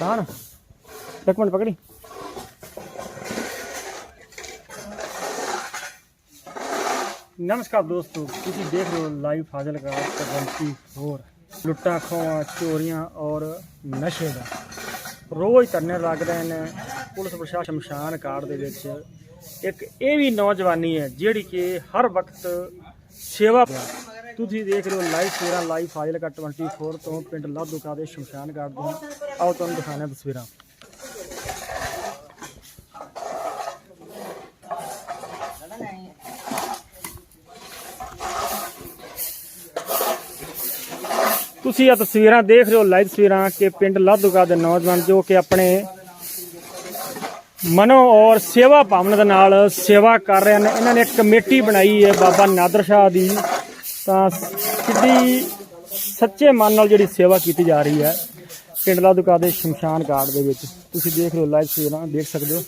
ਪ੍ਰਧਾਨ ਇੱਕ ਮਿੰਟ ਪਕੜੀ। ਨਮਸਕਾਰ ਦੋਸਤੋ, ਤੁਸੀਂ ਦੇਖ ਰਹੇ ਹੋ ਲਾਈਵ ਫਾਜ਼ਿਲਕਾ ਹੋਰ। ਲੁੱਟਾਂ, ਖੋਹਾਂ, ਚੋਰੀਆਂ ਔਰ ਨਸ਼ੇ ਦਾ। ਰੋਜ਼ ਧਰਨੇ ਲੱਗ ਰਹੇ ਨੇ ਪੁਲਿਸ ਪ੍ਰਸ਼ਾਸਨ ਸ਼ਮਸ਼ਾਨ ਘਾਟ ਦੇ ਵਿੱਚ। ਇੱਕ ਇਹ ਵੀ ਨੌਜਵਾਨੀ ਹੈ ਜਿਹੜੀ ਕਿ ਹਰ ਵਕਤ ਸੇਵਾ ਤੁਸੀਂ ਦੇਖ ਰਹੇ ਹੋ ਲਾਈਵ ਤਸਵੀਰਾਂ, ਲਾਈਵ ਫਾਜ਼ਿਲਕਾ 24 ਤੋਂ ਪਿੰਡ ਲਾਧੂਕਾ ਦੇ ਸ਼ਮਸ਼ਾਨ ਘਾਟ ਦੀਆਂ ਆਓ ਤੁਹਾਨੂੰ ਦਿਖਾਉਂਦੇ ਤਸਵੀਰਾਂ। ਤੁਸੀਂ ਇਹ ਤਸਵੀਰਾਂ ਦੇਖ ਰਹੇ ਹੋ, ਲਾਈਵ ਤਸਵੀਰਾਂ ਕਿ ਪਿੰਡ ਲਾਧੂਕਾ ਦੇ ਨੌਜਵਾਨ ਜੋ ਕਿ ਆਪਣੇ ਮਨੋ ਔਰ ਸੇਵਾ ਭਾਵਨਾ ਦੇ ਨਾਲ ਸੇਵਾ ਕਰ ਰਹੇ ਨੇ ਇਹਨਾਂ ਨੇ ਕਮੇਟੀ ਬਣਾਈ ਹੈ ਬਾਬਾ ਨਾਦਰ ਸ਼ਾਹ ਦੀ। ਤਾਂ ਕਿੱਡੀ ਸੱਚੇ ਮਨ ਨਾਲ ਜਿਹੜੀ ਸੇਵਾ ਕੀਤੀ ਜਾ ਰਹੀ ਹੈ ਪਿੰਡਲਾ ਲਾਧੂਕਾ ਦੇ ਸ਼ਮਸ਼ਾਨ ਘਾਟ ਦੇ ਵਿੱਚ। ਤੁਸੀਂ ਦੇਖ ਰਹੇ ਹੋ ਲਾਈਵ ਤਸਵੀਰਾਂ ਦੇਖ ਸਕਦੇ ਹੋ।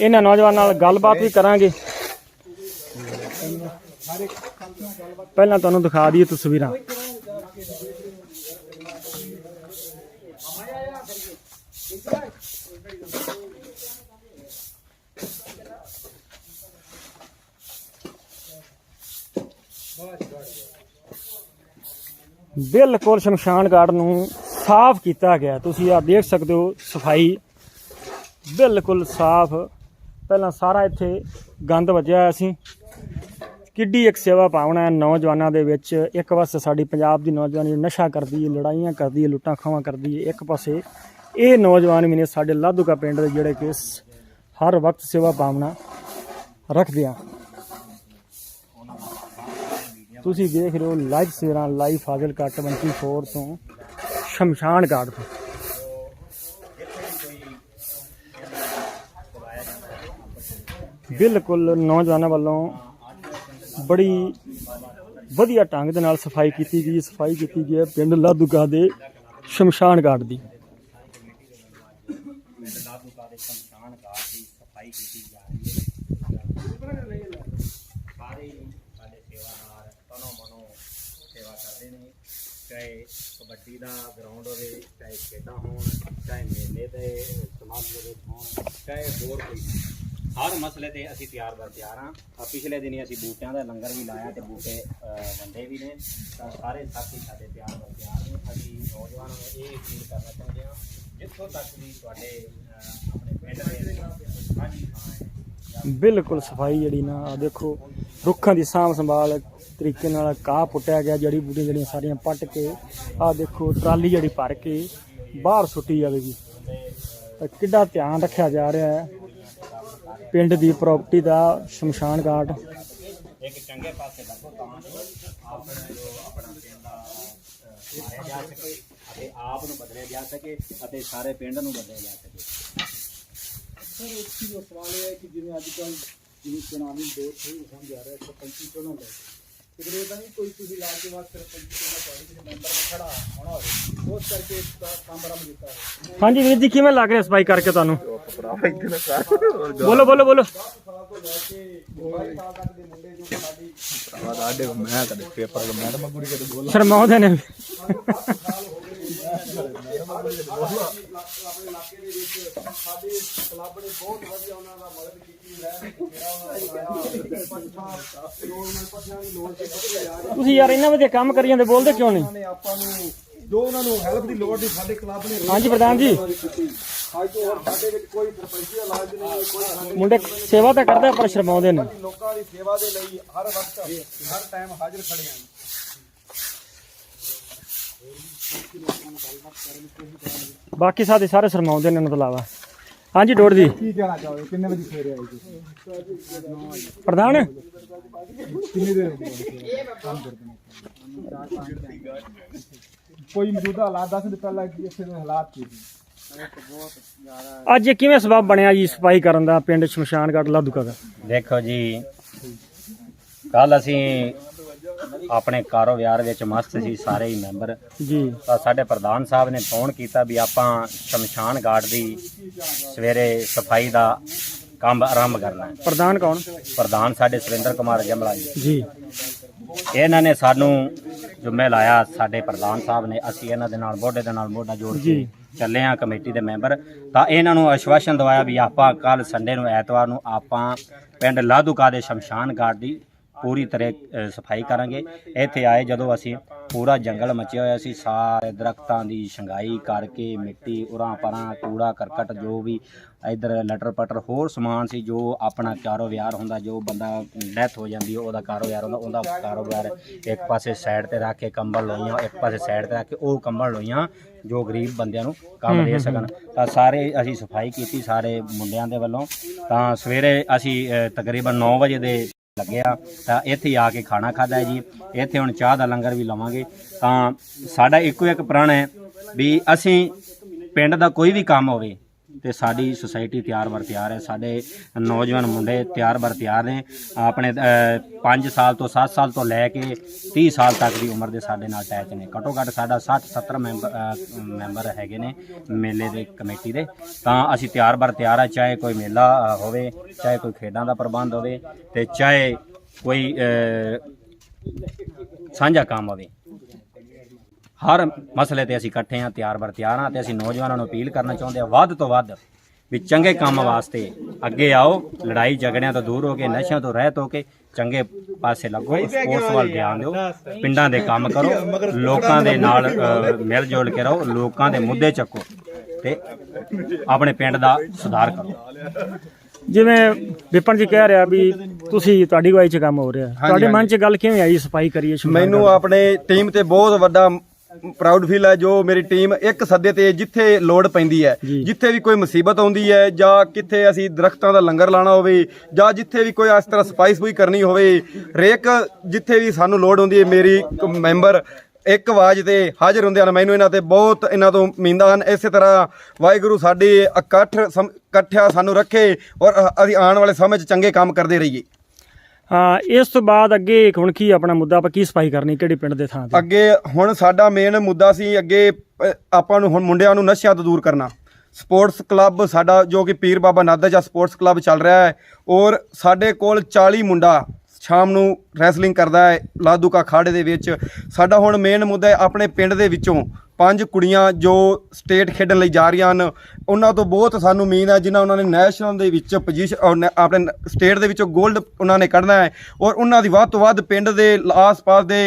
ਇਹਨਾਂ ਨੌਜਵਾਨਾਂ ਨਾਲ ਗੱਲਬਾਤ ਵੀ ਕਰਾਂਗੇ। ਪਹਿਲਾਂ ਤੁਹਾਨੂੰ ਦਿਖਾ ਦਈਏ ਤਸਵੀਰਾਂ। ਬਿਲਕੁਲ ਸ਼ਮਸ਼ਾਨ ਘਾਟ ਨੂੰ ਸਾਫ਼ ਕੀਤਾ ਗਿਆ। ਤੁਸੀਂ ਆ ਦੇਖ ਸਕਦੇ ਹੋ, ਸਫ਼ਾਈ ਬਿਲਕੁਲ ਸਾਫ਼। ਪਹਿਲਾਂ ਸਾਰਾ ਇੱਥੇ ਗੰਦ ਵੱਜਿਆ ਹੋਇਆ ਸੀ। ਕਿੱਡੀ ਇੱਕ ਸੇਵਾ ਭਾਵਨਾ ਹੈ ਨੌਜਵਾਨਾਂ ਦੇ ਵਿੱਚ। ਇੱਕ ਪਾਸੇ ਸਾਡੀ ਪੰਜਾਬ ਦੀ ਨੌਜਵਾਨੀ ਨਸ਼ਾ ਕਰਦੀ ਹੈ, ਲੜਾਈਆਂ ਕਰਦੀ ਹੈ, ਲੁੱਟਾਂ ਖਾਵਾਂ ਕਰਦੀ ਹੈ, ਇੱਕ ਪਾਸੇ ਇਹ ਨੌਜਵਾਨ ਵੀ ਨੇ ਸਾਡੇ ਲਾਧੂਕਾ ਪਿੰਡ ਦੇ ਜਿਹੜੇ ਕਿ ਹਰ ਵਕਤ ਸੇਵਾ ਭਾਵਨਾ ਰੱਖਦੇ ਆ। ਤੁਸੀਂ ਦੇਖ ਰਹੇ ਹੋ ਲਾਈਵ ਸੇਰਾਂ ਲਾਈਵ ਫਾਜ਼ਿਲਕਾ 24 ਤੋਂ ਸ਼ਮਸ਼ਾਨ ਘਾਟ ਤੋਂ। ਬਿਲਕੁਲ ਨੌਜਵਾਨਾਂ ਵੱਲੋਂ ਬੜੀ ਵਧੀਆ ਢੰਗ ਦੇ ਨਾਲ ਸਫ਼ਾਈ ਕੀਤੀ ਗਈ, ਸਫ਼ਾਈ ਕੀਤੀ ਗਈ ਹੈ ਪਿੰਡ ਲਾਧੂਕਾ ਦੇ ਸ਼ਮਸ਼ਾਨ ਘਾਟ ਦੀ। ਦੇ ਸ਼ਮਸ਼ਾਨ ਘਾਟ ਦੀ ਸਫ਼ਾਈ ਕੀਤੀ ਜਾ ਰਹੀ ਹੈ ਸਾਰੇ ਹੀ ਸਾਡੇ ਸੇਵਾਦਾਰ ਤਨੋ ਮਨੋ ਸੇਵਾ ਕਰਦੇ ਨੇ ਚਾਹੇ ਕਬੱਡੀ ਦਾ ਗਰਾਊਂਡ ਹੋਵੇ, ਚਾਹੇ ਖੇਡਾਂ ਹੋਣ, ਚਾਹੇ ਮੇਲੇ ਦੇ, ਸਮਾਗਮ ਦੇ ਵਿੱਚ ਹੋਣ, ਚਾਹੇ ਹੋਰ ਕੋਈ। ਹਰ ਮਸਲੇ ਤੇ ਅਸੀਂ ਤਿਆਰ ਬਰ ਤਿਆਰ ਹਾਂ। ਆਹ ਪਿਛਲੇ ਦਿਨੀ ਅਸੀਂ ਬੂਟਿਆਂ ਦਾ ਲੰਗਰ ਵੀ ਲਾਇਆ ਤੇ ਬੂਟੇ ਵੰਡੇ ਵੀ ਨੇ। ਤਾਂ ਸਾਰੇ ਸਾਥੀ ਸਾਡੇ ਤਿਆਰ ਬਰ ਤਿਆਰ ਨੇ। ਅਸੀਂ ਨੌਜਵਾਨਾਂ ਨੂੰ ਇਹ ਅਪੀਲ ਕਰਨਾ ਚਾਹੁੰਦੇ ਹਾਂ, ਜਿੱਥੋਂ ਤੱਕ ਵੀ ਤੁਹਾਡੇ ਆਪਣੇ ਪਿੰਡ ਦੇ ਸਾਂਝੀ ਬਿਲਕੁਲ ਸਫ਼ਾਈ ਜਿਹੜੀ ਨਾ ਆ ਦੇਖੋ, ਰੁੱਖਾਂ ਦੀ ਸਾਂਭ ਸੰਭਾਲ ਤਰੀਕੇ ਨਾਲ ਕਾਹ ਪੁੱਟਿਆ ਗਿਆ ਜੜੀ ਬੂਟੀਆਂ ਜਿਹੜੀਆਂ ਸਾਰੀਆਂ ਪੱਟ ਕੇ ਆ ਦੇਖੋ ਟਰਾਲੀ ਜਿਹੜੀ ਭਰ ਕੇ ਬਾਹਰ ਸੁੱਟੀ ਜਾਵੇਗੀ। ਤਾਂ ਕਿੱਡਾ ਧਿਆਨ ਰੱਖਿਆ ਜਾ ਰਿਹਾ ਹੈ। ਪਿੰਡ ਦੀ ਪ੍ਰਾਪਰਟੀ ਦਾ ਸ਼ਮਸ਼ਾਨ ਘਾਟ। ਇੱਕ ਚੰਗੇ ਪਾਸੇ ਲੱਗੋ ਤਾਂ ਆਪਣਾ ਜੋ ਆਪਣਾ ਪਿੰਡ ਦਾ ਮਾਰਿਆ ਜਾ ਸਕੇ ਅਤੇ ਆਪ ਨੂੰ ਬਦਲਿਆ ਜਾ ਸਕੇ ਅਤੇ ਸਾਰੇ ਪਿੰਡ ਨੂੰ ਬਦਲਿਆ ਜਾ ਸਕੇ। ਸਰ ਇੱਕ ਚੀਜ਼ ਸਵਾਲ ਇਹ ਹੈ ਕਿ ਜਿਵੇਂ ਅੱਜ ਕੱਲ੍ਹ ਜਿਵੇਂ ਚੁਣਾਵੀ ਦੌਰ ਸ਼ੁਰੂ ਹੋਣ ਜਾ ਰਿਹਾ ਹੈ ਸਰਪੰਚੀ ਚੋਣਾਂ ਲੈ ਕੇ ਕਿਤੇ ਤਾਂ ਨਹੀਂ ਕੋਈ ਤੁਸੀਂ ਲਾਲ ਕੇ ਬਾਅਦ ਸਰਪੰਚੀ ਚੋਣਾਂ ਤੁਹਾਡੇ ਕਿਸੇ ਮੈਂਬਰ ਨੇ ਖੜਾ ਹੋਣਾ ਹੋਵੇ। ਉਸ ਕਰਕੇ ਇਸ ਦਾ ਕੰਮ ਆਰੰਭ ਕੀਤਾ ਹੈ ਹਾਂਜੀ ਵੀਰ ਜੀ ਕਿਵੇਂ ਲੱਗ ਰਿਹਾ ਸਫ਼ਾਈ ਕਰਕੇ ਤੁਹਾਨੂੰ? ਬੋਲੋ ਬੋਲੋ ਬੋਲੋ। ਸਾਲ ਤੋਂ ਲੈ ਕੇ 22 ਸਾਲ ਤੱਕ ਦੇ ਮੁੰਡੇ ਜੋ ਕਿ ਸਾਡੀ ਸਾਡੇ ਮੈਂ ਕਦੇ ਪੇਪਰ ਦਾ ਮੈਡਮ ਗੁੜੀ ਕਦੇ ਬੋਲ ਸ਼ਰਮਾਉਂਦੇ ਨੇ। ਆਪਣੇ ਇਲਾਕੇ ਦੇ ਵਿੱਚ ਸਾਡੇ ਕਲੱਬ ਨੇ ਬਹੁਤ ਵਧੀਆ ਉਹਨਾਂ ਦਾ ਮਦਦ ਕੀਤੀ ਹੈ ਜਿਹੜਾ ਉਹਨਾਂ ਨੇ ਪੱਠਾ ਲੋੜ ਨਾਲ ਪੱਠਿਆਂ ਦੀ ਲੋੜ ਤੇ ਪੱਠੇ ਜਾ ਤੁਸੀਂ ਯਾਰ ਇਹਨਾਂ ਵਧੀਆ ਕੰਮ ਕਰੀ ਜਾਂਦੇ ਬੋਲਦੇ ਕਿਉਂ ਨਹੀਂ? ਉਹਨਾਂ ਨੇ ਆਪਾਂ ਨੂੰ ਜੋ ਉਹਨਾਂ ਨੂੰ ਹੈਲਪ ਦੀ ਲੋੜ ਸੀ ਸਾਡੇ ਕਲੱਬ ਨੇ ਹਾਂਜੀ ਪ੍ਰਧਾਨ ਜੀ। ਅੱਜ ਤੋਂ ਹੋਰ ਸਾਡੇ ਵਿੱਚ ਕੋਈ ਸਰਪੰਚੀ ਇਲਾਜ ਨਹੀਂ ਕੋਈ ਸਾਡੇ ਮੁੰਡੇ ਸੇਵਾ ਤਾਂ ਕਰਦੇ ਆ, ਪਰ ਸ਼ਰਮਾਉਂਦੇ ਨੇ। ਲੋਕਾਂ ਦੀ ਸੇਵਾ ਦੇ ਲਈ ਹਰ ਵਕਤ ਹਰ ਟਾਈਮ ਹਾਜ਼ਰ ਖੜੇ ਹਾਂ ਬਾਕੀ ਸਾਥੀ ਸਾਰੇ ਸ਼ਰਮਾਉਂਦੇ ਨੇ ਇਹਨਾਂ ਤੋਂ ਇਲਾਵਾ। ਹਾਂਜੀ ਡੋੜ ਜੀ। ਕੀ ਕਹਿਣਾ ਚਾਹੋਗੇ? ਕਿੰਨੇ ਵਜੇ ਸਵੇਰੇ ਆਏ ਜੀ? ਪ੍ਰਧਾਨ? ਕਿੰਨੀ ਦੇਰ ਹੋ? ਗਈ ਕੰਮ ਕਰਦੇ ਨੇ ਕੋਈ ਮੌਜੂਦਾ ਹਾਲਾਤ ਦੱਸ ਦੇ ਪਹਿਲਾਂ ਕਿ ਇੱਥੇ ਦੇ ਹਾਲਾਤ ਕੀ ਸੀ ਅੱਜ ਇਹ ਕਿਵੇਂ ਸਬਬ ਬਣਿਆ ਜੀ ਸਫ਼ਾਈ ਕਰਨ ਦਾ ਪਿੰਡ ਸ਼ਮਸ਼ਾਨਗੜ੍ਹ ਲਾਧੂਕਾ ਦਾ? ਦੇਖੋ ਜੀ ਕੱਲ ਅਸੀਂ ਆਪਣੇ ਕਾਰੋਬਾਰ ਵਿੱਚ ਮਸਤ ਸੀ ਸਾਰੇ ਹੀ ਮੈਂਬਰ। ਜੀ। ਤਾਂ ਸਾਡੇ ਪ੍ਰਧਾਨ ਸਾਹਿਬ ਨੇ ਫੋਨ ਕੀਤਾ ਵੀ ਆਪਾਂ ਸ਼ਮਸ਼ਾਨ ਘਾਟ ਦੀ ਸਵੇਰੇ ਸਫ਼ਾਈ ਦਾ ਕੰਮ ਆਰੰਭ ਕਰਨਾ ਹੈ। ਪ੍ਰਧਾਨ ਕੌਣ? ਪ੍ਰਧਾਨ ਸਾਡੇ ਸੁਰਿੰਦਰ ਕੁਮਾਰ ਜਮਲਾ ਜੀ। ਜੀ। ਇਹਨਾਂ ਨੇ ਸਾਨੂੰ ਜੁਮੇ ਲਾਇਆ ਸਾਡੇ ਪ੍ਰਧਾਨ ਸਾਹਿਬ ਨੇ ਅਸੀਂ ਇਹਨਾਂ ਦੇ ਨਾਲ ਮੋਢੇ ਦੇ ਨਾਲ ਮੋਢਾ ਜੋੜ ਕੇ। ਚੱਲੇ ਹਾਂ ਕਮੇਟੀ ਦੇ ਮੈਂਬਰ। ਤਾਂ ਇਹਨਾਂ ਨੂੰ ਆਸ਼ਵਾਸਨ ਦਵਾਇਆ ਵੀ ਆਪਾਂ ਕੱਲ ਸੰਡੇ ਨੂੰ ਐਤਵਾਰ ਨੂੰ ਆਪਾਂ ਪਿੰਡ ਲਾਧੂਕਾ ਦੇ ਸ਼ਮਸ਼ਾਨ ਘਾਟ ਦੀ ਪੂਰੀ ਤਰ੍ਹਾਂ ਸਫ਼ਾਈ ਕਰਾਂਗੇ। ਇੱਥੇ ਆਏ ਜਦੋਂ ਅਸੀਂ ਪੂਰਾ ਜੰਗਲ ਮਚਿਆ ਹੋਇਆ ਸੀ। ਸਾਰੇ ਦਰਖਤਾਂ ਦੀ ਛੰਗਾਈ ਕਰਕੇ ਮਿੱਟੀ ਉਰਾਂ ਪਰਾਂ ਕੂੜਾ ਕਰਕਟ ਜੋ ਵੀ ਇਧਰ ਲਟਰ ਪਟਰ ਹੋਰ ਸਮਾਨ ਸੀ ਜੋ ਆਪਣਾ ਕਾਰੋਬਾਰ ਹੁੰਦਾ ਜੋ ਬੰਦਾ ਡੈਥ ਹੋ ਜਾਂਦੀ ਉਹਦਾ ਕਾਰੋਬਾਰ ਹੁੰਦਾ ਉਹਦਾ ਕਾਰੋਬਾਰ ਇੱਕ ਪਾਸੇ ਸਾਈਡ ਤੇ ਰੱਖ ਕੇ ਕੰਬਲ ਲੋਈਆਂ ਇੱਕ ਪਾਸੇ ਸਾਈਡ ਤੇ ਰੱਖ ਕੇ ਉਹ ਕੰਬਲ ਲੋਈਆਂ ਜੋ ਗਰੀਬ ਬੰਦਿਆਂ ਨੂੰ ਕੰਮ ਦੇ ਸਕਣ। ਤਾਂ ਸਾਰੇ ਅਸੀਂ ਸਫ਼ਾਈ ਕੀਤੀ ਸਾਰੇ ਮੁੰਡਿਆਂ ਦੇ ਵੱਲੋਂ। ਤਾਂ ਸਵੇਰੇ ਅਸੀਂ ਤਕਰੀਬਨ 9 ਵਜੇ ਦੇ ਲੱਗਿਆ ਤਾਂ ਇੱਥੇ ਆ ਕੇ ਖਾਣਾ ਖਾਦਾ ਜੀ। ਇੱਥੇ ਹੁਣ ਚਾਹ ਦਾ ਲੰਗਰ ਵੀ ਲਵਾਂਗੇ। ਤਾਂ ਸਾਡਾ ਇੱਕੋ ਇੱਕ ਪ੍ਰਣ ਹੈ ਵੀ ਅਸੀਂ ਪਿੰਡ ਦਾ ਕੋਈ ਵੀ ਕੰਮ ਹੋਵੇ ਤੇ ਸਾਡੀ ਸੁਸਾਇਟੀ ਤਿਆਰ ਬਰ ਤਿਆਰ ਹੈ। ਸਾਡੇ ਨੌਜਵਾਨ ਮੁੰਡੇ ਤਿਆਰ ਬਰ ਤਿਆਰ ਨੇ। ਆਪਣੇ 5 ਸਾਲ ਤੋਂ 7 ਸਾਲ ਤੋਂ ਲੈ ਕੇ 30 ਸਾਲ ਤੱਕ ਦੀ ਉਮਰ ਦੇ ਸਾਡੇ ਨਾਲ ਅਟੈਚ ਨੇ। ਘੱਟੋ ਘੱਟ ਸਾਡਾ 60 70 ਮੈਂਬਰ ਮੈਂਬਰ ਹੈਗੇ ਨੇ ਮੇਲੇ ਦੇ ਕਮੇਟੀ ਦੇ। ਤਾਂ ਅਸੀਂ ਤਿਆਰ ਬਰ ਤਿਆਰ ਆ ਚਾਹੇ ਕੋਈ ਮੇਲਾ ਹੋਵੇ, ਚਾਹੇ ਕੋਈ ਖੇਡਾਂ ਦਾ ਪ੍ਰਬੰਧ ਹੋਵੇ ਤੇ ਚਾਹੇ ਕੋਈ ਸਾਂਝਾ ਕੰਮ ਹੋਵੇ। ਹਰ ਮਸਲੇ ਤੇ ਅਸੀਂ ਇਕੱਠੇ ਹਾਂ ਤਿਆਰ ਬਰ ਤਿਆਰ ਹਾਂ ਤੇ ਅਸੀਂ ਨੌਜਵਾਨਾਂ ਨੂੰ ਅਪੀਲ ਕਰਨਾ ਚਾਹੁੰਦੇ ਹਾਂ ਵੱਧ ਤੋਂ ਵੱਧ ਵੀ ਚੰਗੇ ਕੰਮ ਵਾਸਤੇ ਅੱਗੇ ਆਓ ਲੜਾਈ ਝਗੜਿਆਂ ਤੋਂ ਦੂਰ ਹੋ ਕੇ ਨਸ਼ਿਆਂ ਤੋਂ ਰਹਿਤ ਹੋ ਕੇ ਚੰਗੇ ਪਾਸੇ ਲੱਗੋ ਸਪੋਰਟਸ ਵੱਲ ਧਿਆਨ ਦਿਓ। ਪਿੰਡਾਂ ਦੇ ਕੰਮ ਕਰੋ ਲੋਕਾਂ ਦੇ ਨਾਲ ਮਿਲ ਜੁਲ ਕੇ ਰਹੋ ਲੋਕਾਂ ਦੇ ਮੁੱਦੇ ਚੱਕੋ ਤੇ ਆਪਣੇ ਪਿੰਡ ਦਾ ਸੁਧਾਰ ਕਰੋ। ਜਿਵੇਂ ਵਿਪਨ ਜੀ ਕਹਿ ਰਿਹਾ ਵੀ ਤੁਸੀਂ ਤੁਹਾਡੀ ਗਵਾਈ 'ਚ ਕੰਮ ਹੋ ਰਿਹਾ। ਤੁਹਾਡੇ ਮਨ 'ਚ ਗੱਲ ਕਿਵੇਂ ਆਈ ਸਫ਼ਾਈ ਕਰੀਏ ਮੈਨੂੰ ਆਪਣੇ ਟੀਮ ਤੇ ਬਹੁਤ ਵੱਡਾ ਪ੍ਰਾਊਡ ਫੀਲ ਹੈ ਜੋ ਮੇਰੀ ਟੀਮ ਇੱਕ ਸੱਦੇ ਤੇ ਜਿੱਥੇ ਲੋੜ ਪੈਂਦੀ ਹੈ। ਜਿੱਥੇ ਵੀ ਕੋਈ ਮੁਸੀਬਤ ਆਉਂਦੀ ਹੈ ਜਾਂ ਕਿੱਥੇ ਅਸੀਂ ਦਰਖਤਾਂ ਦਾ ਲੰਗਰ ਲਾਣਾ ਹੋਵੇ ਜਾਂ ਜਿੱਥੇ ਵੀ ਕੋਈ ਇਸ ਤਰ੍ਹਾਂ ਸਫ਼ਾਈ ਸਫੂਈ ਕਰਨੀ ਹੋਵੇ ਹਰੇਕ ਜਿੱਥੇ ਵੀ ਸਾਨੂੰ ਲੋੜ ਹੁੰਦੀ ਹੈ ਮੇਰੀ ਮੈਂਬਰ ਇੱਕ ਆਵਾਜ਼ ਤੇ ਹਾਜ਼ਰ ਹੁੰਦੇ ਹਨ। ਮੈਨੂੰ ਇਹਨਾਂ ਤੇ ਬਹੁਤ ਇਹਨਾਂ ਤੋਂ ਉਮੀਦਾਂ ਹਨ। ਇਸੇ ਤਰ੍ਹਾਂ ਵਾਹਿਗੁਰੂ ਸਾਡੀ ਇਕੱਠ ਇਕੱਠਿਆ ਸਾਨੂੰ ਰੱਖੇ ਔਰ ਅਸੀਂ ਆਉਣ ਵਾਲੇ ਸਮੇਂ 'ਚ ਚੰਗੇ ਕੰਮ ਕਰਦੇ ਰਹੀਏ। ਇਸ ਤੋਂ ਬਾਅਦ ਅੱਗੇ ਹੁਣ ਕੀ ਆਪਣਾ ਮੁੱਦਾ ਆਪਾਂ ਕੀ ਸਫ਼ਾਈ ਕਰਨੀ ਕਿਹੜੇ ਪਿੰਡ ਦੇ ਥਾਂ ਤੇ? ਅੱਗੇ ਹੁਣ ਸਾਡਾ ਮੇਨ ਮੁੱਦਾ ਸੀ ਅੱਗੇ ਅ, ਆਪਾਂ ਨੂੰ ਹੁਣ ਮੁੰਡਿਆਂ ਨੂੰ ਨਸ਼ਿਆਂ ਤੋਂ ਦੂਰ ਕਰਨਾ। ਸਪੋਰਟਸ ਕਲੱਬ ਸਾਡਾ ਜੋ ਕਿ ਪੀਰ ਬਾਬਾ ਨਾਦਾ ਜਾਂ ਸਪੋਰਟਸ ਕਲੱਬ ਚੱਲ ਰਿਹਾ ਹੈ ਔਰ ਸਾਡੇ ਕੋਲ 40 ਮੁੰਡਾ ਸ਼ਾਮ ਨੂੰ ਰੈਸਲਿੰਗ ਕਰਦਾ ਹੈ ਲਾਦੂਕਾ ਖਾੜੇ ਦੇ ਵਿੱਚ। ਸਾਡਾ ਹੁਣ ਮੇਨ ਮੁੱਦਾ ਹੈ ਆਪਣੇ ਪਿੰਡ ਦੇ ਵਿੱਚੋਂ ਪੰਜ ਕੁੜੀਆਂ ਜੋ ਸਟੇਟ ਖੇਡਣ ਲਈ ਜਾ ਰਹੀਆਂ ਹਨ ਉਹਨਾਂ ਤੋਂ ਬਹੁਤ ਸਾਨੂੰ ਉਮੀਦ ਹੈ ਜਿਨ੍ਹਾਂ ਉਹਨਾਂ ਨੇ ਨੈਸ਼ਨਲ ਦੇ ਵਿੱਚ ਪੋਜੀਸ਼ਨ ਆਪਣੇ ਸਟੇਟ ਦੇ ਵਿੱਚੋਂ 골ਡ ਉਹਨਾਂ ਨੇ ਕੱਢਣਾ ਹੈ ਔਰ ਉਹਨਾਂ ਦੀ ਵੱਧ ਤੋਂ ਵੱਧ ਪਿੰਡ ਦੇ ਆਸ-ਪਾਸ ਦੇ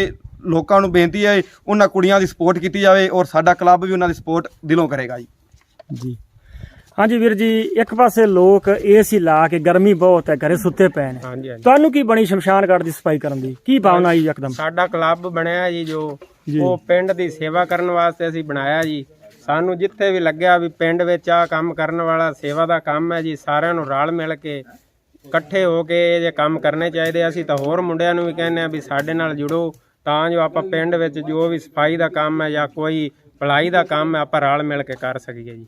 ਲੋਕਾਂ ਨੂੰ ਬੇਨਤੀ ਹੈ ਉਹਨਾਂ ਕੁੜੀਆਂ ਦੀ ਸਪੋਰਟ ਕੀਤੀ ਜਾਵੇ ਔਰ ਸਾਡਾ ਕਲੱਬ ਵੀ ਉਹਨਾਂ ਦੀ ਸਪੋਰਟ ਦਿਲੋਂ ਕਰੇਗਾ ਜੀ। ਜੀ। ਹਾਂਜੀ ਵੀਰ ਜੀ ਇੱਕ ਪਾਸੇ ਲੋਕ ਏਸੀ ਲਾ ਕੇ ਗਰਮੀ ਬਹੁਤ ਹੈ ਘਰੇ ਸੁੱਤੇ ਪਏ ਨੇ। ਤੁਹਾਨੂੰ ਕੀ ਬਣੀ ਸ਼ਮਸ਼ਾਨ ਘਾਟ ਦੀ ਸਫ਼ਾਈ ਕਰਨ ਦੀ? ਕੀ ਭਾਵਨਾ ਆਈ ਯਕਦਮ ਸਾਡਾ ਕਲੱਬ ਬਣਿਆ ਜੀ ਜੋ ਜੀ। ਉਹ ਪਿੰਡ ਦੀ ਸੇਵਾ ਕਰਨ ਵਾਸਤੇ ਅਸੀਂ ਬਣਾਇਆ ਜੀ। ਸਾਨੂੰ ਜਿੱਥੇ ਵੀ ਲੱਗਿਆ ਵੀ ਪਿੰਡ ਵਿੱਚ ਆ ਕੰਮ ਕਰਨ ਵਾਲਾ ਸੇਵਾ ਦਾ ਕੰਮ ਹੈ ਜੀ ਸਾਰਿਆਂ ਨੂੰ ਰਲ ਮਿਲ ਕੇ ਇਕੱਠੇ ਹੋ ਕੇ ਇਹ ਜੇ ਕੰਮ ਕਰਨੇ ਚਾਹੀਦੇ ਅਸੀਂ ਤਾਂ ਹੋਰ ਮੁੰਡਿਆਂ ਨੂੰ ਵੀ ਕਹਿੰਦੇ ਆ ਵੀ ਸਾਡੇ ਨਾਲ ਜੁੜੋ। ਤਾਂ ਜੋ ਆਪਾਂ ਪਿੰਡ ਵਿੱਚ ਜੋ ਵੀ ਸਫ਼ਾਈ ਦਾ ਕੰਮ ਹੈ ਜਾਂ ਕੋਈ ਭਲਾਈ ਦਾ ਕੰਮ ਹੈ ਆਪਾਂ ਰਲ ਮਿਲ ਕੇ ਕਰ ਸਕੀਏ ਜੀ।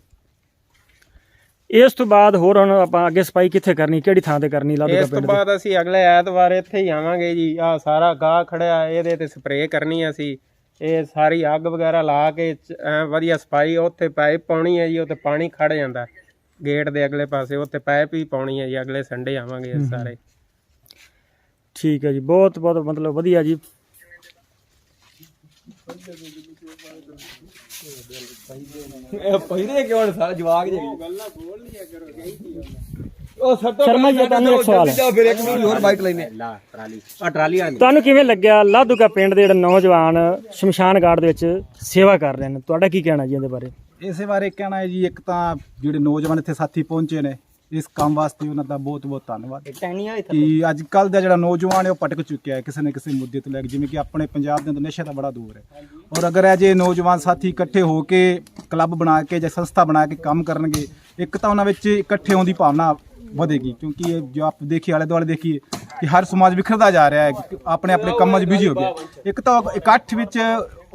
ਇਸ ਤੋਂ ਬਾਅਦ ਹੋਰ ਹੁਣ ਆਪਾਂ ਅੱਗੇ ਸਫ਼ਾਈ ਕਿੱਥੇ ਕਰਨੀ ਕਿਹੜੀ ਥਾਂ ਤੇ ਕਰਨੀ ਲਾਦੂਗਾ ਇਸ ਤੋਂ ਪਿੰਡ ਬਾਅਦ ਅਸੀਂ ਅਗਲੇ ਐਤਵਾਰ ਇੱਥੇ ਹੀ ਆਵਾਂਗੇ ਜੀ। ਆ ਸਾਰਾ ਗਾਹ ਖੜਿਆ ਇਹਦੇ ਤੇ ਸਪਰੇਅ ਕਰਨੀ ਅਸੀਂ। ਇਹ ਸਾਰੀ ਅੱਗ ਵਗੈਰਾ ਲਾ ਕੇ ਐਂ ਵਧੀਆ ਸਫ਼ਾਈ ਉੱਥੇ ਪਾਈਪ ਪਾਉਣੀ ਹੈ ਜੀ ਉੱਥੇ ਪਾਣੀ ਖੜ ਜਾਂਦਾ। ਗੇਟ ਦੇ ਅਗਲੇ ਪਾਸੇ ਉੱਥੇ ਪਾਈਪ ਹੀ ਪਾਉਣੀ ਹੈ ਜੀ ਅਗਲੇ ਸੰਡੇ ਆਵਾਂਗੇ ਸਾਰੇ। ਠੀਕ ਹੈ ਜੀ ਬਹੁਤ ਬਹੁਤ ਮਤਲਬ ਵਧੀਆ ਜੀ। ਪਹਿਲੇ ਕਿਉਂ ਸਾਰਾ ਜਵਾਗ ਜੇ? ਉਹ ਸੱਟੋ ਸ਼ਰਮਾ ਜੀ ਤੁਹਾਨੂੰ ਇੱਕ ਸਵਾਲ ਹੈ। ਫਿਰ ਇੱਕ ਮਿੰਟ ਹੋਰ ਬਾਈਟ ਲੈਨੇ ਲਾ ਟਰਾਲੀ। ਆ ਟਰਾਲੀ ਆ। ਤੁਹਾਨੂੰ ਕਿਵੇਂ ਲੱਗਿਆ? ਲਾਧੂਕਾ ਪਿੰਡ ਦੇ ਜਿਹੜੇ ਨੌਜਵਾਨ ਸ਼ਮਸ਼ਾਨ ਘਾਟ ਦੇ ਵਿੱਚ ਸੇਵਾ ਕਰ ਰਹੇ ਨੇ। ਤੁਹਾਡਾ ਕੀ ਕਹਿਣਾ ਜੀ ਇਹਦੇ ਬਾਰੇ? ਇਸੇ ਬਾਰੇ ਕਹਿਣਾ ਹੈ ਜੀ ਇੱਕ ਤਾਂ ਜਿਹੜੇ ਨੌਜਵਾਨ ਇੱਥੇ ਸਾਥੀ ਪਹੁੰਚੇ ਨੇ ਇਸ ਕੰਮ ਵਾਸਤੇ ਉਹਨਾਂ ਦਾ ਬਹੁਤ ਬਹੁਤ ਧੰਨਵਾਦ। ਕਿ ਅੱਜ ਕੱਲ ਦਾ ਜਿਹੜਾ ਨੌਜਵਾਨ ਹੈ ਉਹ ਭਟਕ ਚੁੱਕਿਆ ਹੈ ਕਿਸੇ ਨਾ ਕਿਸੇ ਮੁੱਦੇ ਤੋਂ ਲੈ ਕੇ ਜਿਵੇਂ ਕਿ ਆਪਣੇ ਪੰਜਾਬ ਦੇ ਅੰਦਰ ਨਸ਼ੇ ਦਾ ਬੜਾ ਦੂਰ ਹੈ। ਔਰ ਅਗਰ ਇਹ ਜੇ ਨੌਜਵਾਨ ਸਾਥੀ ਇਕੱਠੇ ਹੋ ਕੇ ਕਲੱਬ ਬਣਾ ਕੇ ਜਾਂ ਸੰਸਥਾ ਬਣਾ ਕੇ ਕੰਮ ਕਰਨਗੇ ਇੱਕ ਤਾਂ ਉਹਨਾਂ ਵਿੱਚ ਇਕੱਠੇ ਹੋਣ ਦੀ ਭਾਵਨਾ ਵਧੇਗੀ ਕਿਉਂਕਿ ਇਹ ਜੋ ਆਪ ਦੇਖੀਏ ਆਲੇ ਦੁਆਲੇ ਦੇਖੀਏ ਕਿ ਹਰ ਸਮਾਜ ਵਿਖਰਦਾ ਜਾ ਰਿਹਾ ਹੈ ਆਪਣੇ ਆਪਣੇ ਕੰਮਾਂ 'ਚ ਬਿਜ਼ੀ ਹੋ ਗਿਆ ਇੱਕ ਤਾਂ ਇਕੱਠ ਵਿੱਚ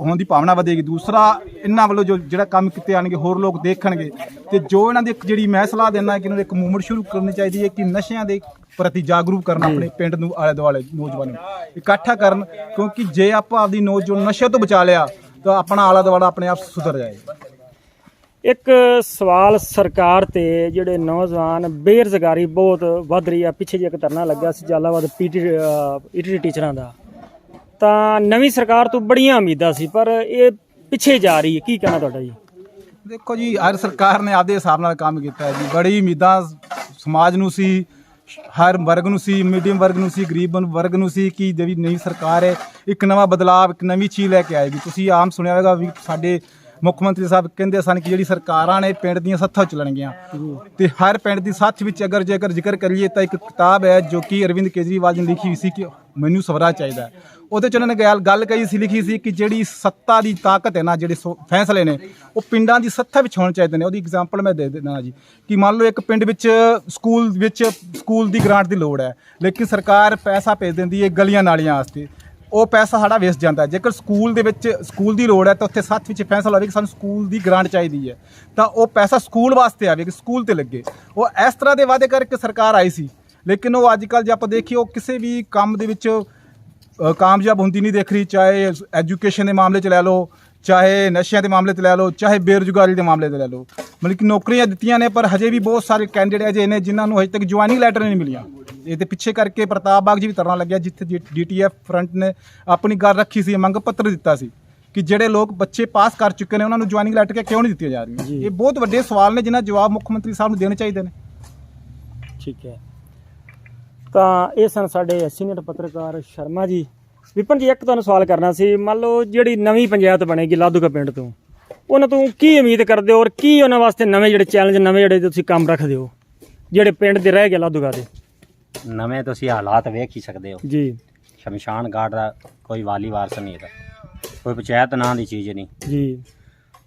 ਹੋਣ ਦੀ ਭਾਵਨਾ ਵਧੇਗੀ। ਦੂਸਰਾ ਇਹਨਾਂ ਵੱਲੋਂ ਜੋ ਜਿਹੜਾ ਕੰਮ ਕੀਤੇ ਜਾਣਗੇ ਹੋਰ ਲੋਕ ਦੇਖਣਗੇ। ਤੇ ਜੋ ਇਹਨਾਂ ਦੀ ਇੱਕ ਜਿਹੜੀ ਮੈਂ ਸਲਾਹ ਦੇਣਾ ਹੈ ਕਿ ਇਹਨਾਂ ਦੀ ਇੱਕ ਮੂਵਮੈਂਟ ਸ਼ੁਰੂ ਕਰਨੀ ਚਾਹੀਦੀ ਹੈ ਕਿ ਨਸ਼ਿਆਂ ਦੇ ਪ੍ਰਤੀ ਜਾਗਰੂਕ ਕਰਨ ਆਪਣੇ ਪਿੰਡ ਨੂੰ ਆਲੇ ਦੁਆਲੇ ਨੌਜਵਾਨਾਂ ਨੂੰ। ਇਕੱਠਾ ਕਰਨ ਕਿਉਂਕਿ ਜੇ ਆਪਾਂ ਆਪਦੀ ਨੌਜਵਾਨ ਨਸ਼ੇ ਤੋਂ ਬਚਾ ਲਿਆ ਤਾਂ ਆਪਣਾ ਆਲਾ ਦੁਆਲਾ ਆਪਣੇ ਆਪ ਸੁਧਰ ਜਾਏਗਾ। ਇੱਕ ਸਵਾਲ ਸਰਕਾਰ ਤੇ ਜਿਹੜੇ ਨੌਜਵਾਨ ਬੇਰੁਜ਼ਗਾਰੀ ਬਹੁਤ ਵੱਧ ਰਹੀ ਆ, ਪਿੱਛੇ ਜੇ ਇੱਕ ਧਰਨਾ ਲੱਗਿਆ ਸੀ ਜਲਾਲਾਬਾਦ ਪੀਟੀ ਈਟੀ ਟੀਚਰਾਂ ਦਾ। ਤਾਂ ਨਵੀਂ ਸਰਕਾਰ ਤੋਂ ਬੜੀਆਂ ਉਮੀਦਾਂ ਸੀ, ਪਰ ਇਹ ਪਿੱਛੇ ਜਾ ਰਹੀ ਹੈ। ਕੀ ਕਹਿਣਾ ਤੁਹਾਡਾ ਜੀ? ਦੇਖੋ ਜੀ, ਹਰ ਸਰਕਾਰ ਨੇ ਆਪਦੇ ਹਿਸਾਬ ਨਾਲ ਕੰਮ ਕੀਤਾ ਹੈ ਜੀ। ਬੜੀ ਉਮੀਦਾਂ ਸਮਾਜ ਨੂੰ ਸੀ, ਹਰ ਵਰਗ ਨੂੰ ਸੀ, ਮੀਡੀਅਮ ਵਰਗ ਨੂੰ ਸੀ, ਗਰੀਬ ਵਰਗ ਨੂੰ ਸੀ ਕਿ ਜਿਹੜੀ ਨਵੀਂ ਸਰਕਾਰ ਹੈ, ਇੱਕ ਨਵਾਂ ਬਦਲਾਅ ਇੱਕ ਨਵੀਂ ਚੀਜ਼ ਲੈ ਕੇ ਆਏਗੀ। ਤੁਸੀਂ ਆਮ ਸੁਣਿਆ ਹੋਵੇਗਾ ਵੀ ਸਾਡੇ ਮੁੱਖ ਮੰਤਰੀ ਸਾਹਿਬ ਕਹਿੰਦੇ ਸਨ ਕਿ ਜਿਹੜੀ ਸਰਕਾਰਾਂ ਨੇ ਪਿੰਡ ਦੀਆਂ ਸੱਥਾਂ ਚੱਲਣਗੀਆਂ ਤੇ ਹਰ ਪਿੰਡ ਦੀ ਸੱਥ ਵਿੱਚ ਅਗਰ ਜੇਕਰ ਜ਼ਿਕਰ ਕਰੀਏ ਤਾਂ ਇੱਕ ਕਿਤਾਬ ਹੈ ਜੋ ਕਿ ਅਰਵਿੰਦ ਕੇਜਰੀਵਾਲ ਨੇ ਲਿਖੀ ਹੋਈ ਸੀ ਕਿ ਮੈਨੂੰ ਸਵਰਾ ਚਾਹੀਦਾ ਉਹਦੇ ਚ ਉਹਨਾਂ ਨੇ ਗੱਲ ਗੱਲ ਕਹੀ ਸੀ, ਲਿਖੀ ਸੀ ਕਿ ਜਿਹੜੀ ਸੱਤਾ ਦੀ ਤਾਕਤ ਹੈ ਨਾ, ਜਿਹੜੇ ਸੋ- ਫੈਸਲੇ ਨੇ, ਉਹ ਪਿੰਡਾਂ ਦੀ ਸੱਥਾ ਵਿੱਚ ਹੋਣੇ ਚਾਹੀਦੇ ਨੇ। ਉਹਦੀ ਐਗਜ਼ਾਮਪਲ ਮੈਂ ਦੇ ਦਿੰਦਾ ਜੀ। ਕਿ ਮੰਨ ਲਓ ਇੱਕ ਪਿੰਡ ਵਿੱਚ ਸਕੂਲ ਵਿੱਚ ਸਕੂਲ ਦੀ ਗ੍ਰਾਂਟ ਦੀ ਲੋੜ ਹੈ, ਲੇਕਿਨ ਸਰਕਾਰ ਪੈਸਾ ਭੇਜ ਦਿੰਦੀ ਹੈ ਗਲੀਆਂ ਨਾਲੀਆਂ ਵਾਸਤੇ। ਉਹ ਪੈਸਾ ਸਾਡਾ ਵੇਸਟ ਜਾਂਦਾ ਜੇਕਰ ਸਕੂਲ ਦੇ ਵਿੱਚ ਸਕੂਲ ਦੀ ਲੋੜ ਹੈ, ਤਾਂ ਉੱਥੇ ਸੱਥ ਵਿੱਚ ਫੈਸਲਾ ਹੋਵੇ ਕਿ ਸਾਨੂੰ ਸਕੂਲ ਦੀ ਗ੍ਰਾਂਟ ਚਾਹੀਦੀ ਹੈ। ਤਾਂ ਉਹ ਪੈਸਾ ਸਕੂਲ ਵਾਸਤੇ ਆਵੇ ਕਿ ਸਕੂਲ ਤੇ ਲੱਗੇ। ਉਹ ਇਸ ਤਰ੍ਹਾਂ ਦੇ ਵਾਅਦੇ ਕਰਕੇ ਸਰਕਾਰ ਆਈ ਸੀ। ਲੇਕਿਨ ਉਹ ਅੱਜ ਕੱਲ੍ਹ ਜੇ ਆਪਾਂ ਦੇਖੀਏ, ਉਹ ਕਿਸੇ ਵੀ ਕੰਮ ਦੇ ਵਿੱਚ ਕਾਮਯਾਬ ਹੁੰਦੀ ਨਹੀਂ ਦੇਖ ਰਹੀ, ਚਾਹੇ ਐਜੂਕੇਸ਼ਨ ਦੇ ਮਾਮਲੇ 'ਚ ਲੈ ਲਓ ਚਾਹੇ ਨਸ਼ਿਆਂ ਦੇ ਮਾਮਲੇ 'ਤੇ ਲੈ ਲਓ ਚਾਹੇ ਬੇਰੁਜ਼ਗਾਰੀ ਦੇ ਮਾਮਲੇ 'ਤੇ ਲੈ ਲਓ। ਮਤਲਬ ਕਿ ਨੌਕਰੀਆਂ ਦਿੱਤੀਆਂ ਨੇ ਪਰ ਹਜੇ ਵੀ ਬਹੁਤ ਸਾਰੇ ਕੈਂਡੀਡੇਟ ਅਜੇ ਨੇ ਜਿਨ੍ਹਾਂ ਨੂੰ ਹਜੇ ਤੱਕ ਜੁਆਇਨਿੰਗ ਲੈਟਰ ਨਹੀਂ ਮਿਲੀਆਂ। ਇਹ ਤੇ ਪਿੱਛੇ ਕਰਕੇ ਪ੍ਰਤਾਪ ਬਾਗ ਜੀ ਵੀ ਧਰਨਾ ਲੱਗਿਆ ਜਿੱਥੇ ਡੀਟੀਐਫ ਫਰੰਟ ਨੇ ਆਪਣੀ ਗੱਲ ਰੱਖੀ ਸੀ ਮੰਗ ਪੱਤਰ ਦਿੱਤਾ ਸੀ ਕਿ ਜਿਹੜੇ ਲੋਕ ਬੱਚੇ ਪਾਸ ਕਰ ਚੁੱਕੇ ਨੇ ਉਹਨਾਂ ਨੂੰ ਜੁਆਇਨਿੰਗ ਲੈਟਰ ਕਿਉਂ ਨਹੀਂ ਦਿੱਤੀਆਂ ਜਾ ਰਹੀਆਂ? ਇਹ ਬਹੁਤ ਵੱਡੇ ਸਵਾਲ ਨੇ ਜਿਨ੍ਹਾਂ ਜਵਾਬ ਮੁੱਖ ਮੰਤਰੀ ਸਾਹਿਬ ਨੂੰ ਦੇਣੇ ਚਾਹੀਦੇ ਨੇ। ਠੀਕ ਹੈ। ਤਾਂ ਇਹ ਸਨ ਸਾਡੇ ਸੀਨੀਅਰ ਪੱਤਰਕਾਰ ਸ਼ਰਮਾ ਜੀ। ਵਿਪਨ ਜੀ ਇੱਕ ਤੁਹਾਨੂੰ ਸਵਾਲ ਕਰਨਾ ਸੀ। ਮੰਨ ਲਓ ਜਿਹੜੀ ਨਵੀਂ ਪੰਚਾਇਤ ਬਣੇਗੀ ਲਾਧੂਕਾ ਪਿੰਡ ਤੋਂ ਉਹਨਾਂ ਤੋਂ ਕੀ ਉਮੀਦ ਕਰਦੇ ਹੋ ਔਰ ਕੀ ਉਹਨਾਂ ਵਾਸਤੇ ਨਵੇਂ ਜਿਹੜੇ ਚੈਲੰਜ ਨਵੇਂ ਜਿਹੜੇ ਤੁਸੀਂ ਕੰਮ ਰੱਖਦੇ ਹੋ ਜਿਹੜੇ ਪਿੰਡ ਦੇ ਰਹਿ ਗਏ ਲਾਧੂਕਾ ਦੇ? ਨਵੇਂ ਤੁਸੀਂ ਹਾਲਾਤ ਵੇਖ ਹੀ ਸਕਦੇ ਹੋ। ਜੀ। ਸ਼ਮਸ਼ਾਨ ਘਾਟ ਦਾ ਕੋਈ ਵਾਲੀ ਵਾਰਸ ਨਹੀਂ ਇਹਦਾ ਕੋਈ ਪੰਚਾਇਤ ਨਾਂ ਦੀ ਚੀਜ਼ ਨਹੀਂ। ਜੀ।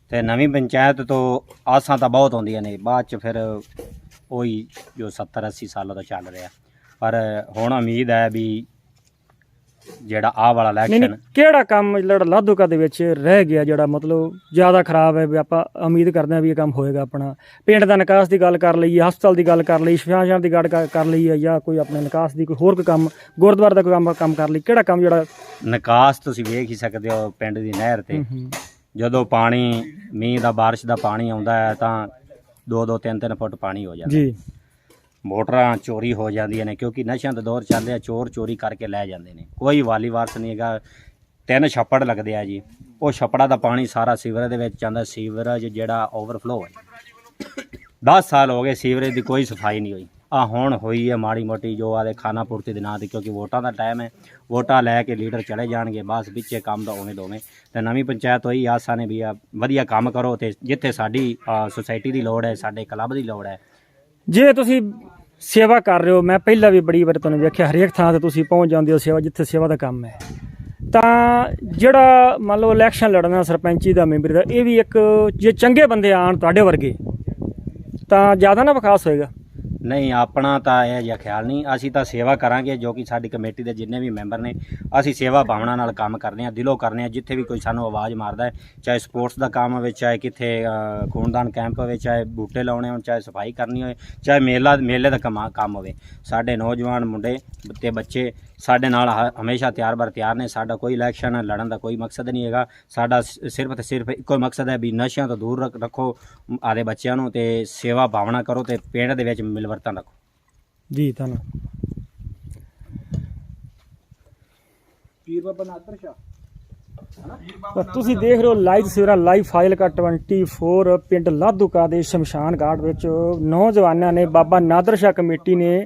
ਤੇ ਨਵੀਂ ਪੰਚਾਇਤ ਤੋਂ ਆਸਾਂ ਤਾਂ ਬਹੁਤ ਹੁੰਦੀਆਂ ਨੇ। ਬਾਅਦ ਚ ਫਿਰ ਉਹੀ ਜੋ 70 80 ਸਾਲਾਂ ਤੋਂ ਚੱਲ ਰਿਹਾ। ਪਰ ਹੁਣ ਉਮੀਦ ਹੈ ਵੀ ਜਿਹੜਾ ਆਹ ਵਾਲਾ ਨਹੀਂ ਨਹੀਂ ਇਲੈਕਸ਼ਨ ਕਿਹੜਾ ਕੰਮ ਜਿਹੜਾ ਲਾਧੂਕਾ ਦੇ ਵਿੱਚ ਰਹਿ ਗਿਆ ਜਿਹੜਾ ਮਤਲਬ ਜ਼ਿਆਦਾ ਖਰਾਬ ਹੈ ਵੀ ਆਪਾਂ ਉਮੀਦ ਕਰਦੇ ਹਾਂ ਵੀ ਇਹ ਕੰਮ ਹੋਏਗਾ ਆਪਣਾ। ਪਿੰਡ ਦਾ ਨਿਕਾਸ ਦੀ ਗੱਲ ਕਰ ਲਈਏ ਹਸਪਤਾਲ ਦੀ ਗੱਲ ਕਰ ਲਈ ਸ਼ਮਸ਼ਾਨ ਦੀ ਗੱਲ ਕਰ ਕਰ ਲਈਏ ਜਾਂ ਕੋਈ ਆਪਣੇ ਨਿਕਾਸ ਦੀ ਕੋਈ ਹੋਰ ਕੋਈ ਕੰਮ ਗੁਰਦੁਆਰੇ ਦਾ ਕੋਈ ਕੰਮ ਕੰਮ ਕਰ ਲਈ ਕਿਹੜਾ ਕੰਮ ਜਿਹੜਾ ਨਿਕਾਸ ਤੁਸੀਂ ਵੇਖ ਹੀ ਸਕਦੇ ਹੋ ਪਿੰਡ ਦੀ ਨਹਿਰ ਤੇ। ਜਦੋਂ ਪਾਣੀ ਮੀਂਹ ਦਾ ਬਾਰਿਸ਼ ਦਾ ਪਾਣੀ ਆਉਂਦਾ ਹੈ ਤਾਂ 2-2 3-3 ਫੁੱਟ ਪਾਣੀ ਹੋ ਜਾਂਦਾ ਜੀ। ਮੋਟਰਾਂ ਚੋਰੀ ਹੋ ਜਾਂਦੀਆਂ ਨੇ ਕਿਉਂਕਿ ਨਸ਼ਿਆਂ ਦਾ ਦੌਰ ਚੱਲ ਰਿਹਾ, ਚੋਰ ਚੋਰੀ ਕਰਕੇ ਲੈ ਜਾਂਦੇ ਨੇ। ਕੋਈ ਵਾਲੀ ਵਾਰਸ ਨਹੀਂ ਹੈਗਾ। ਤਿੰਨ ਛੱਪੜ ਲੱਗਦੇ ਆ ਜੀ। ਉਹ ਛੱਪੜਾਂ ਦਾ ਪਾਣੀ ਸਾਰਾ ਸੀਵਰੇਜ ਦੇ ਵਿੱਚ ਜਾਂਦਾ। ਸੀਵਰੇਜ ਜਿਹੜਾ ਓਵਰਫਲੋ ਹੈ 10 ਸਾਲ ਹੋ ਗਏ ਸੀਵਰੇਜ ਦੀ ਕੋਈ ਸਫ਼ਾਈ ਨਹੀਂ ਹੋਈ। ਆ ਹੁਣ ਹੋਈ ਹੈ ਮਾੜੀ ਮੋਟੀ ਜੋ ਆਦੇ ਖਾਣਾ ਪੂਰਤੀ ਦੇ ਨਾਂ ਤੇ ਕਿਉਂਕਿ ਵੋਟਾਂ ਦਾ ਟਾਈਮ ਹੈ। ਵੋਟਾਂ ਲੈ ਕੇ ਲੀਡਰ ਚਲੇ ਜਾਣਗੇ। ਬਸ ਵਿੱਚੇ ਕੰਮ ਦਾ ਉਵੇਂ ਦੋਵੇਂ। ਤੇ ਨਵੀਂ ਪੰਚਾਇਤ ਹੋਈ। ਆਸਾਂ ਨੇ ਵੀ ਆ ਵਧੀਆ ਕੰਮ ਕਰੋ ਤੇ ਜਿੱਥੇ ਸਾਡੀ ਸੁਸਾਇਟੀ ਦੀ ਲੋੜ ਹੈ, ਸਾਡੇ ਕਲੱਬ ਦੀ ਲੋੜ ਹੈ। ਜੇ ਤੁਸੀਂ ਸੇਵਾ ਕਰ ਰਹੇ ਹੋ, ਮੈਂ ਪਹਿਲਾਂ ਵੀ ਬੜੀ ਵਾਰ ਤੁਹਾਨੂੰ ਵੇਖਿਆ, ਹਰੇਕ ਥਾਂ ਤੇ ਤੁਸੀਂ ਪਹੁੰਚ ਜਾਂਦੇ ਹੋ ਸੇਵਾ, ਜਿੱਥੇ ਸੇਵਾ ਦਾ ਕੰਮ ਹੈ। ਤਾਂ ਜਿਹੜਾ ਮੰਨ ਲਓ ਇਲੈਕਸ਼ਨ ਲੜਨਾ ਸਰਪੰਚੀ ਦਾ ਮੈਂਬਰ ਦਾ, ਇਹ ਵੀ ਇੱਕ ਜੇ ਚੰਗੇ ਬੰਦੇ ਆਣ ਤੁਹਾਡੇ ਵਰਗੇ, ਤਾਂ ਜ਼ਿਆਦਾ ਨਾ ਵਿਕਾਸ ਹੋਏਗਾ। ਨਹੀਂ, ਆਪਣਾ ਤਾਂ ਇਹ ਜਿਹਾ ਖਿਆਲ ਨਹੀਂ। ਅਸੀਂ ਤਾਂ ਸੇਵਾ ਕਰਾਂਗੇ, ਜੋ ਕਿ ਸਾਡੀ ਕਮੇਟੀ ਦੇ ਜਿੰਨੇ ਵੀ ਮੈਂਬਰ ਨੇ, ਅਸੀਂ ਸੇਵਾ ਭਾਵਨਾ ਨਾਲ ਕੰਮ ਕਰਦੇ ਹਾਂ, ਦਿਲੋਂ ਕਰਦੇ ਹਾਂ, ਜਿੱਥੇ ਵੀ ਕੋਈ ਸਾਨੂੰ ਆਵਾਜ਼ ਮਾਰਦਾ ਹੈ, ਚਾਹੇ ਸਪੋਰਟਸ ਦਾ ਕੰਮ ਹੋਵੇ, ਚਾਹੇ ਕਿੱਥੇ ਖੂਨਦਾਨ ਕੈਂਪ ਹੋਵੇ, ਚਾਹੇ ਬੂਟੇ ਲਾਉਣੇ ਹੋਣ, ਚਾਹੇ ਸਫ਼ਾਈ ਕਰਨੀ ਹੋਵੇ, ਚਾਹੇ ਮੇਲਾ, ਮੇਲੇ ਦਾ ਕਮਾ- ਕੰਮ ਹੋਵੇ। ਸਾਡੇ ਨੌਜਵਾਨ ਮੁੰਡੇ ਤੇ ਬੱਚੇ ਸਾਡੇ ਨਾਲ ਹ- ਹਮੇਸ਼ਾ ਤਿਆਰ ਬਰ ਤਿਆਰ ਨੇ ਸਾਡਾ ਕੋਈ ਇਲੈਕਸ਼ਨ ਲੜਨ ਦਾ ਕੋਈ ਮਕਸਦ ਨਹੀਂ ਹੈਗਾ। ਸਾਡਾ ਸ- ਸਿਰਫ ਤੇ ਸਿਰਫ ਇੱਕੋ ਮਕਸਦ ਹੈ ਵੀ ਨਸ਼ਿਆਂ ਤੋਂ ਦੂਰ ਰੱਖ- ਰੱਖੋ ਆਦੇ ਬੱਚਿਆਂ ਨੂੰ ਤੇ ਸੇਵਾ ਭਾਵਨਾ ਕਰੋ ਤੇ ਪਿੰਡ ਦੇ ਵਿੱਚ ਮਿਲਵਰਤਨ ਰੱਖੋ। ਜੀ ਧੰਨਵਾਦ। ਪੀਰ ਬਾਬਾ ਨਾਦਰ ਸ਼ਾਹ। ਤਾਂ ਤੁਸੀਂ ਦੇਖ ਰਹੇ ਹੋ ਲਾਈਵ ਸਵੇਰਾ ਲਾਈਵ ਫਾਈਲ ਕਾ 24 ਪਿੰਡ ਲਾਧੂਕਾ ਦੇ ਸ਼ਮਸ਼ਾਨ ਘਾਟ ਵਿੱਚ ਨੌਜਵਾਨਾਂ ਨੇ ਬਾਬਾ ਨਾਦਰ ਸ਼ਾਹ ਕਮੇਟੀ ਨੇ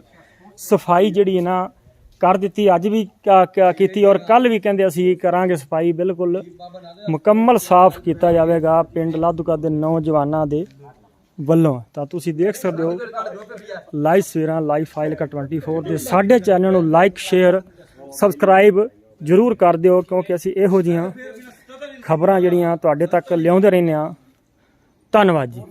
ਸਫ਼ਾਈ ਜਿਹੜੀ ਹੈ ਨਾ ਕਰ ਦਿੱਤੀ, ਅੱਜ ਵੀ ਕ- ਕ- ਕੀਤੀ ਔਰ ਕੱਲ ਵੀ ਕਹਿੰਦੇ ਅਸੀਂ ਕਰਾਂਗੇ ਸਫ਼ਾਈ, ਬਿਲਕੁਲ ਮੁਕੰਮਲ ਸਾਫ਼ ਕੀਤਾ ਜਾਵੇਗਾ ਪਿੰਡ ਲਾਧੂਕਾ ਦੇ ਨੌਜਵਾਨਾਂ ਦੇ ਵੱਲੋਂ। ਤਾਂ ਤੁਸੀਂ ਦੇਖ ਸਕਦੇ ਹੋ, ਲਾਈਵ ਸਵੇਰਾਂ ਲਾਈਵ ਫਾਈਲ ਕਾ 24 ਦੇ ਸਾਡੇ ਚੈਨਲ ਨੂੰ ਲਾਈਕ ਸ਼ੇਅਰ ਸਬਸਕ੍ਰਾਈਬ ਜਰੂਰ ਕਰ ਦਿਓ, ਕਿਉਂਕਿ ਅਸੀਂ ਇਹੋ ਜਿਹੀਆਂ ਖਬਰਾਂ ਜਿਹੜੀਆਂ ਤੁਹਾਡੇ ਤੱਕ ਲਿਆਉਂਦੇ ਰਹਿੰਦੇ ਹਾਂ। ਧੰਨਵਾਦ ਜੀ।